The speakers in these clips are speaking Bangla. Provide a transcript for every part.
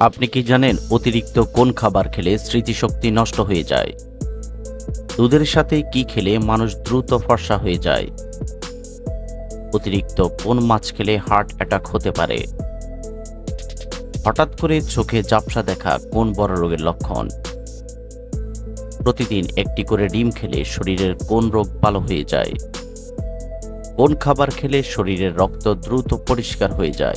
আপনি কি জানেন অতিরিক্ত কোন খাবার খেলে স্মৃতিশক্তি নষ্ট হয়ে যায়? দুধের সাথে কি খেলে মানুষ দ্রুত ফর্সা হয়ে যায়? অতিরিক্ত কোন মাছ খেলে হার্ট অ্যাটাক হতে পারে? হঠাৎ করে চোখে জাপসা দেখা কোন বড় রোগের লক্ষণ? প্রতিদিন একটি করে ডিম খেলে শরীরের কোন রোগ ভালো হয়ে যায়? কোন খাবার খেলে শরীরের রক্ত দ্রুত পরিষ্কার হয়ে যায়?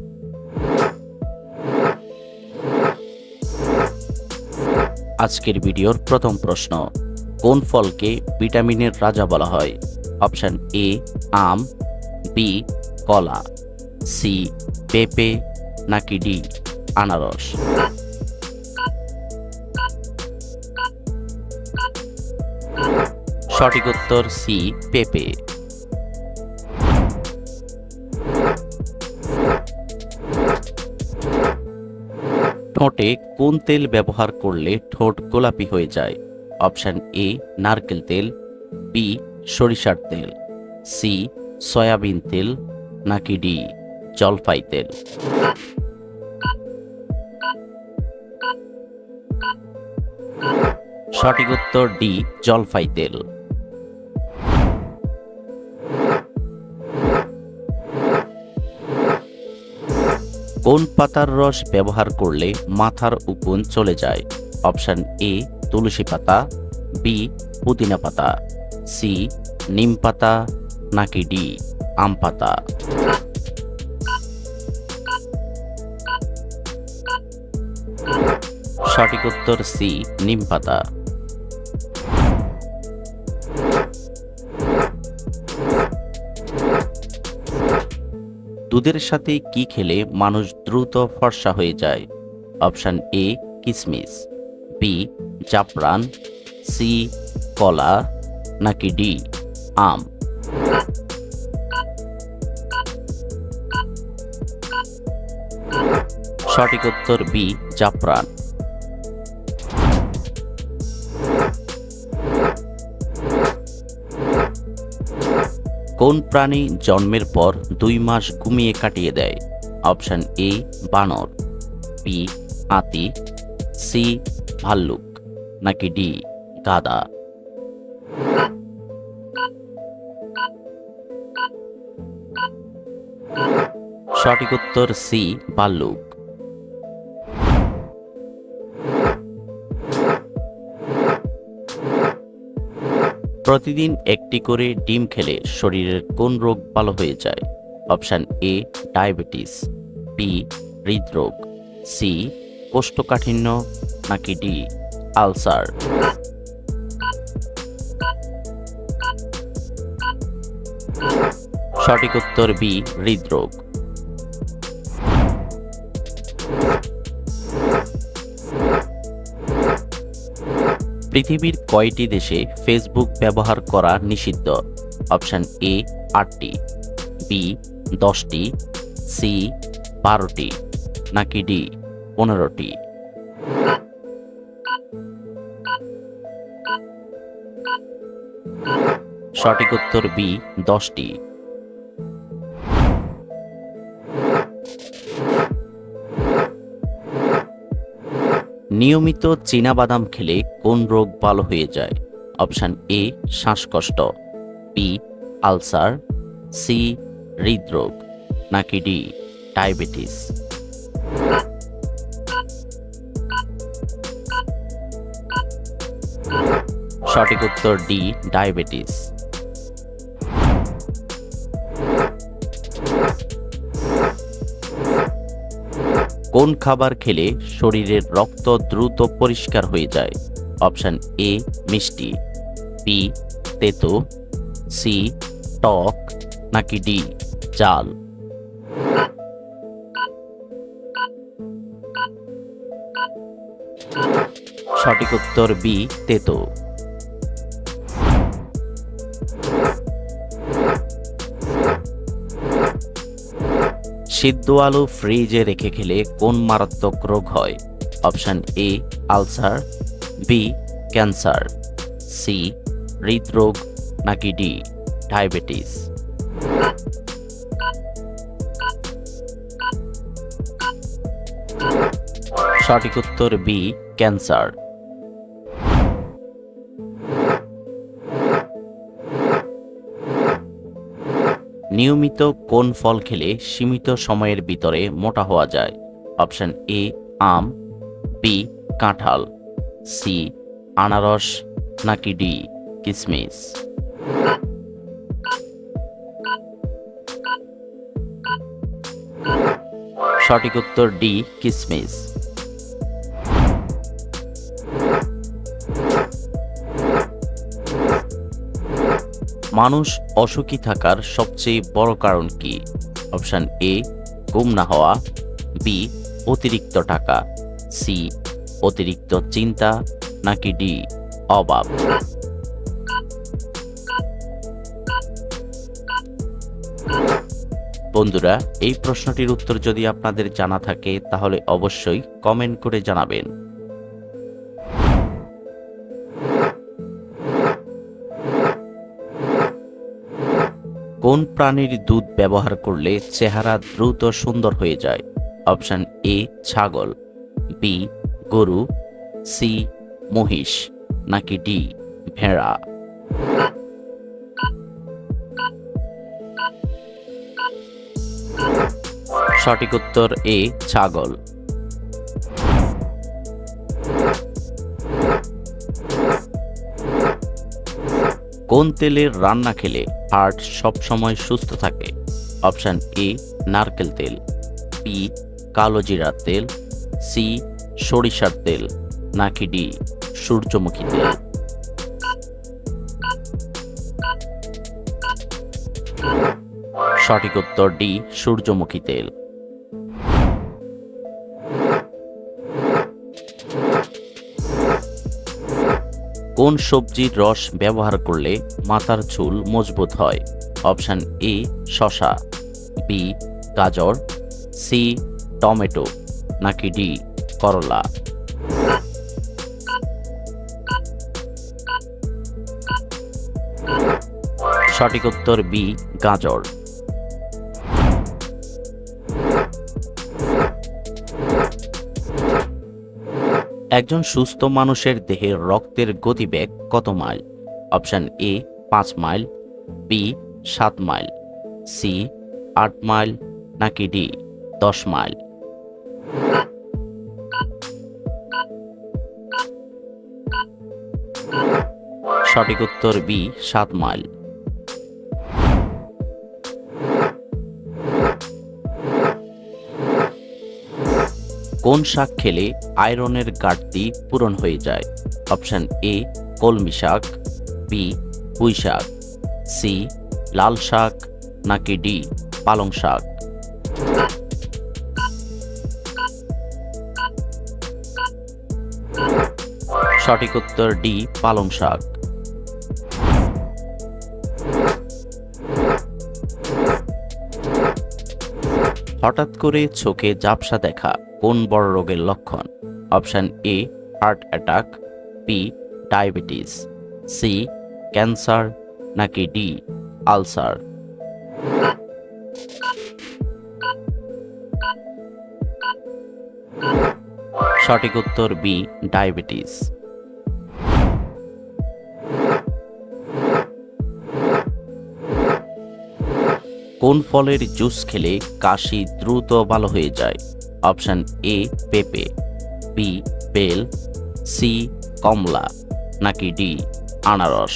আজকের ভিডিওর প্রথম প্রশ্ন। কোন ফলকে ভিটামিনের রাজা বলা হয়? অপশন এ, আম, বি, কলা, সি, পেঁপে, নাকি ডি, আনারস? সঠিক উত্তর সি, পেঁপে। ঠোঁটে কোন তেল ব্যবহার করলে ঠোঁট গোলাপি হয়ে যায়? অপশান এ, নারকেল তেল, বি, সরিষার তেল, সি, সয়াবিন তেল, নাকি ডি জলপাই তেল। সঠিক উত্তর ডি জলপাই তেল। কোন পাতার রস ব্যবহার করলে মাথার উকুন চলে যায়? অপশান এ, তুলসী পাতা, বি, পুদিনা পাতা, সি, নিম পাতা, নাকি ডি, আম পাতা। সঠিক উত্তর সি, নিম পাতা। দুধের সাথে কি খেলে মানুষ দ্রুত ফর্সা হয়ে যায়? অপশান এ, কিসমিস। বি, জাফরান। সি, কলা। নাকি ডি, আম। সঠিক উত্তর বি, জাফরান। কোন প্রাণী জন্মের পর দুই মাস ঘুমিয়ে কাটিয়ে দেয়? অপশান এ, বানর। বি, হাতি। সি, ভাল্লুক। নাকি ডি গাদা সঠিক উত্তর সি, ভাল্লুক। প্রতিদিন একটি করে ডিম খেলে শরীরের কোন রোগ ভালো হয়ে যায়? অপশান এ, ডায়াবেটিস, বি, হৃদরোগ, সি, কোষ্ঠকাঠিন্য, নাকি ডি, আলসার। সঠিক উত্তর বি, হৃদরোগ। পৃথিবীর কয়টি দেশে ফেসবুক ব্যবহার করা নিষিদ্ধ? অপশান এ আটটি। বি দশটি। সি বারোটি। নাকি ডি পনেরোটি? সঠিক উত্তর বি দশটি। নিয়মিত বাদাম খেলে কোন রোগ ভালো হয়ে যায়? অপশান এ, শ্বাসকষ্ট, বি, আলসার, সি, হৃদরোগ, নাকি ডি, ডায়াবেটিস? সঠিক উত্তর ডি, ডায়াবেটিস। কোন খাবার খেলে শরীরের রক্ত দ্রুত পরিষ্কার হয়ে যায়? অপশান এ, মিষ্টি, বি, তেতো, সি, টক, নাকি ডি চাল সঠিক উত্তর বি, তেতো। সিদ্ধ আলু ফ্রিজে রেখে খেলে কোন মারাত্মক রোগ হয়? Option A, ulcer, B, cancer, C, হৃদরোগ, নাকি ডি, ডায়াবেটিস? সঠিক উত্তর বি, ক্যান্সার। নিয়মিত কোন ফল খেলে সীমিত সময়ের ভিতরে মোটা হওয়া যায়? অপশন এ, আম, বি, কাঁঠাল, সি, আনারস, নাকি ডি, কিসমিস? সঠিক উত্তর ডি, কিসমিস। মানুষ অসুখী থাকার সবচেয়ে বড় কারণ কি? অপশন এ ঘুম না হওয়া। বি, অতিরিক্ত টাকা। সি, অতিরিক্ত চিন্তা। নাকি ডি, অভাব। বন্ধুরা, এই প্রশ্নটির উত্তর যদি আপনাদের জানা থাকে, তাহলে অবশ্যই কমেন্ট করে জানাবেন। কোন প্রাণীর দুধ ব্যবহার করলে চেহারা দ্রুত সুন্দর হয়ে যায়? অপশন এ, ছাগল। বি, গরু। সি, মহিষ। নাকি ডি, ভেড়া? সঠিক উত্তর এ, ছাগল। কোন তেলের রান্না খেলে হার্ট সবসময় সুস্থ থাকে? অপশান এ, নারকেল তেল, বি, কালো জিরার তেল, সি, সরিষার তেল, নাকি ডি, সূর্যমুখী তেল? সঠিক উত্তর ডি, সূর্যমুখী তেল। কোন সবজির রস ব্যবহার করলে মাথার চুল মজবুত হয়? অপশান এ শশা বি, গাজর, সি, টমেটো, নাকি ডি, করলা? সঠিক উত্তর বি, গাজর। একজন সুস্থ মানুষের দেহের রক্তের গতিবেগ কত মাইল? অপশান এ, পাঁচ মাইল, বি, সাত মাইল, সি, আট মাইল, নাকি ডি, দশ মাইল? সঠিক উত্তর বি, সাত মাইল। কোন শাক খেলে আয়রনের ঘাটতি পূরণ হয়ে যায়? অপশন এ, কলমি শাক, বি, পুঁই শাক, সি, লাল শাক, নাকি ডি, পালং শাক? সঠিক উত্তর ডি, পালং শাক। হঠাৎ করে চোখে জাপসা দেখা কোন বড় রোগের লক্ষণ? Option A, heart attack B diabetes C cancer, নাকি ডি আলসার। সঠিক উত্তর বি ডায়াবেটিস। কোন ফলের জুস খেলে কাশি দ্রুত ভালো হয়ে যায়? অপশন এ, পেঁপে, বি, বেল, সি, কমলা, নাকি ডি, আনারস?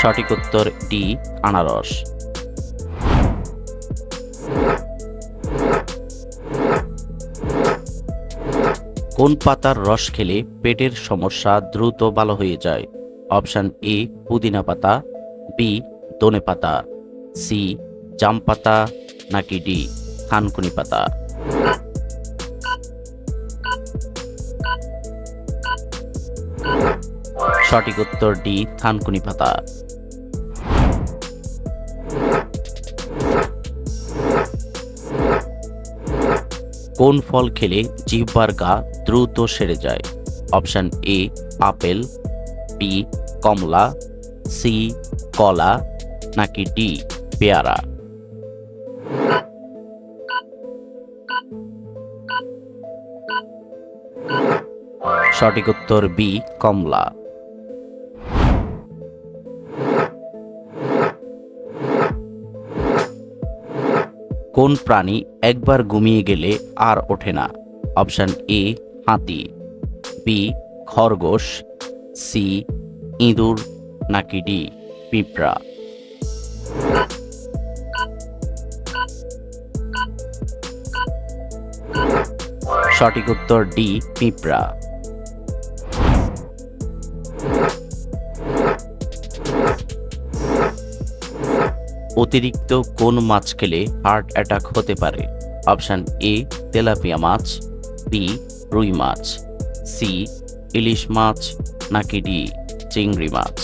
সঠিক উত্তর ডি, আনারস। কোন পাতার রস খেলে পেটের সমস্যা দ্রুত ভালো হয়ে যায়? অপশান এ, পুদিনা পাতা, বি দনে পাতা, সি, জাম পাতা, নাকি ডি থানকুনি পাতা। সঠিক উত্তর ডি থানকুনি পাতা। কোন ফল খেলে জিহ্বার গা দ্রুত সেরে যায়? অপশন এ, আপেল বি কমলা সি কলা, নাকি ডি পেয়ারা? সঠিক উত্তর বি কমলা। কোন প্রাণী একবার ঘুমিয়ে গেলে আর ওঠে না? অপশন এ, হাতি, বি, খরগোশ, সি, ইঁদুর, নাকি ডি, পিঁপড়া? সঠিক উত্তর ডি, পিঁপড়া। অতিরিক্ত কোন মাছ খেলে হার্ট অ্যাটাক হতে পারে? অপশন এ তেলাপিয়া মাছ বি রুই মাছ সি ইলিশ মাছ, নাকি ডি চিংড়ি মাছ?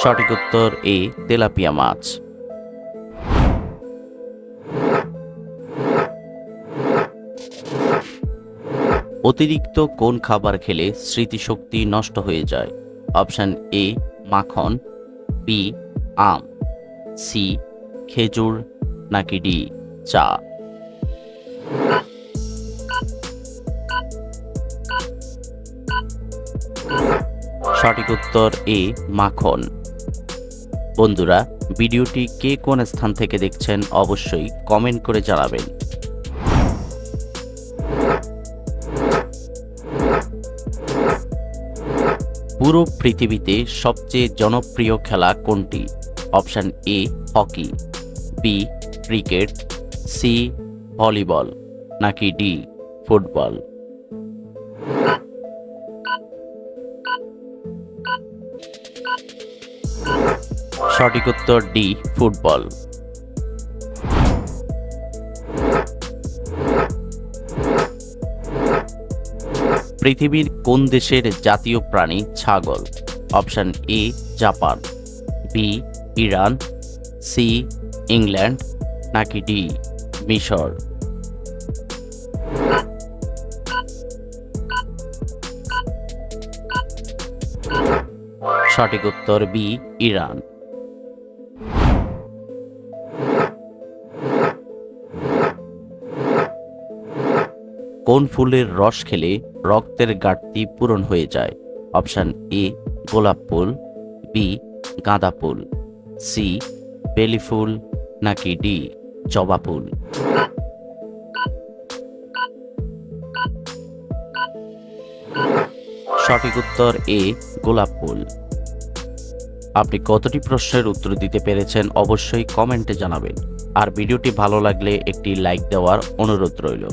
সঠিক উত্তর এ তেলাপিয়া মাছ। অতিরিক্ত কোন খাবার খেলে স্মৃতিশক্তি নষ্ট হয়ে যায়? অপশন এ, মাখন বি আম সি খেজুর, নাকি ডি চা। সঠিক উত্তর এ, মাখন। বন্ধুরা, ভিডিওটি কে কোন স্থান থেকে দেখছেন অবশ্যই কমেন্ট করে জানাবেন। পুরো পৃথিবীতে সবচেয়ে জনপ্রিয় খেলা কোনটি? Option A, hockey, B, cricket, C, volleyball, নাকি ডি, ফুটবল? সঠিক উত্তর ডি, ফুটবল। পৃথিবীর কোন দেশের জাতীয় প্রাণী ছাগল? Option A, Japan. B, Iran. C, England. নাকি ডি, মিশর? সঠিক উত্তর বি, ইরান। কোন ফুলের রস খেলে রক্তের ঘাটতি পূরণ হয়ে যায়? অপশন এ, গোলাপ ফুল, বি, গাঁদা ফুল, সি, বেলি ফুল, নাকি ডি, জবা ফুল। সঠিক উত্তর এ, গোলাপ ফুল। আপনি কতটি প্রশ্নের উত্তর দিতে পেরেছেন অবশ্যই কমেন্টে জানাবেন। আর ভিডিওটি ভালো লাগলে একটি লাইক দেওয়ার অনুরোধ রইল।